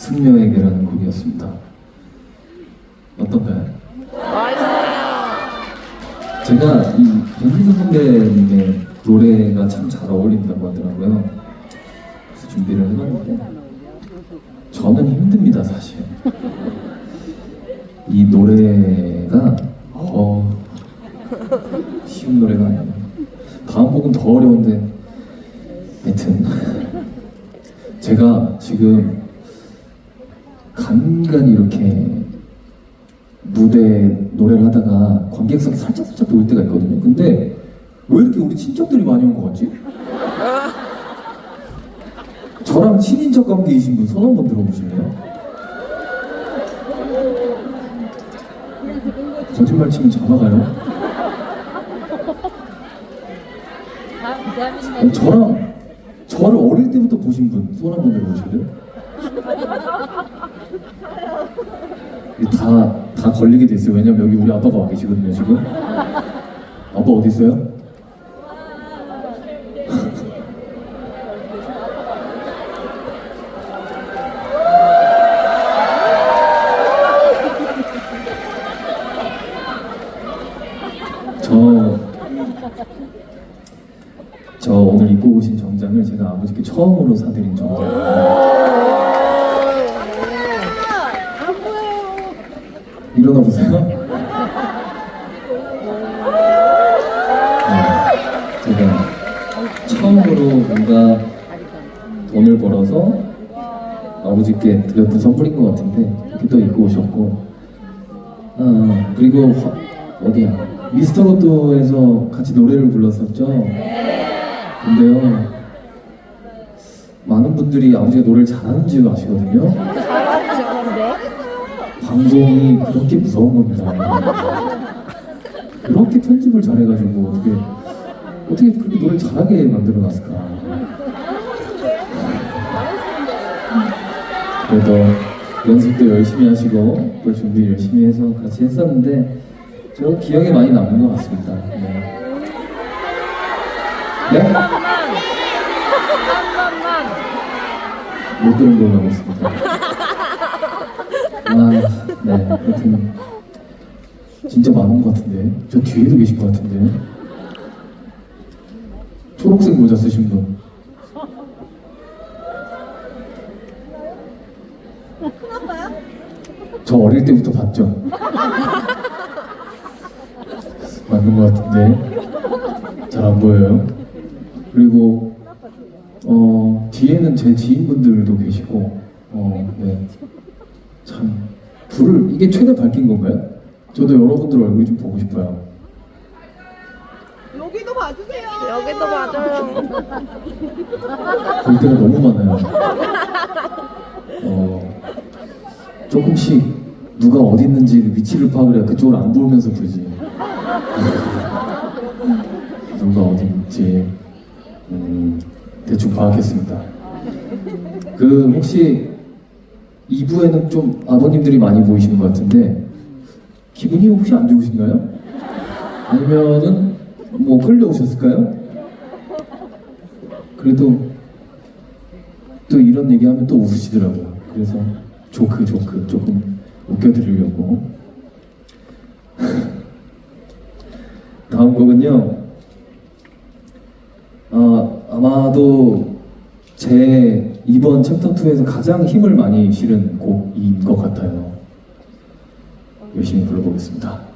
승려에게라는 곡이었습니다. 어떤가요? 제가 이 변희선 선배님의 노래가 참 잘 어울린다고 하더라고요. 그래서 준비를 해봤는데 저는 힘듭니다 사실. 이 노래가 어 쉬운 노래가 아니에요. 다음 곡은 더 어려운데 하여튼 제가 지금 간간히 이렇게 무대 노래를 하다가 관객석에 살짝 살짝 보일 때가 있거든요. 근데 왜 이렇게 우리 친척들이 많이 온 것 같지? 저랑 친인척 관계이신 분 손 한번 들어보실래요? 거짓말 치면 잡아가요. 아니, 저랑 저를 어릴 때부터 보신 분 손 한번 들어보실래요? 다, 다 걸리게 됐어요. 왜냐면 여기 우리 아빠가 와 계시거든요, 지금. 아빠 어디 있어요? 저, 저 오늘 입고 오신 정장을 제가 아버지께 처음으로 사드린 정장이에요. 일어나 보세요. 네, 제가 처음으로 뭔가 돈을 벌어서 아버지께 드렸던 선물인 것 같은데 이렇게 또 입고 오셨고 아 그리고 화- 어디야 미스터 로또에서 같이 노래를 불렀었죠. 근데요 많은 분들이 아버지가 노래를 잘하는 줄 아시거든요. 방송이 그렇게 무서운 겁니다. 그렇게 편집을 잘해가지고 어떻게 어떻게 그렇게 노래 잘하게 만들어놨을까? 그래도 연습도 열심히 하시고 또 준비 열심히 해서 같이 했었는데 저 기억에 많이 남는 것 같습니다. 네. 네? 못 들은 걸로 하고 있습니다. 아, 네. 하여튼 진짜 많은 것 같은데 저 뒤에도 계신 것 같은데 초록색 모자 쓰신 분 저 어릴 때부터 봤죠? 맞는 것 같은데 잘 안 보여요. 그리고 어 뒤에는 제 지인분들도 계시고 어 네. 참 불을 이게 최대 밝힌 건가요? 저도 여러분들 얼굴 좀 보고 싶어요. 여기도 봐주세요. 여기도 맞아요. 볼 때가 너무 많아요. 어, 조금씩 누가 어디 있는지 위치를 파악을 해야 그쪽을 안 보면서 부르지. 누가 어디 있는지 음, 대충 파악했습니다. 그 혹시 2부에는 좀 아버님들이 많이 보이시는 것 같은데 기분이 혹시 안 좋으신가요? 아니면은 뭐 끌려오셨을까요? 그래도 또 이런 얘기하면 또 웃으시더라고요. 그래서 조크 조크 조금 웃겨드리려고. 다음 곡은요. 아, 아마도 제 이번 챕터 2에서 가장 힘을 많이 실은 곡인 것 같아요. 열심히 불러보겠습니다.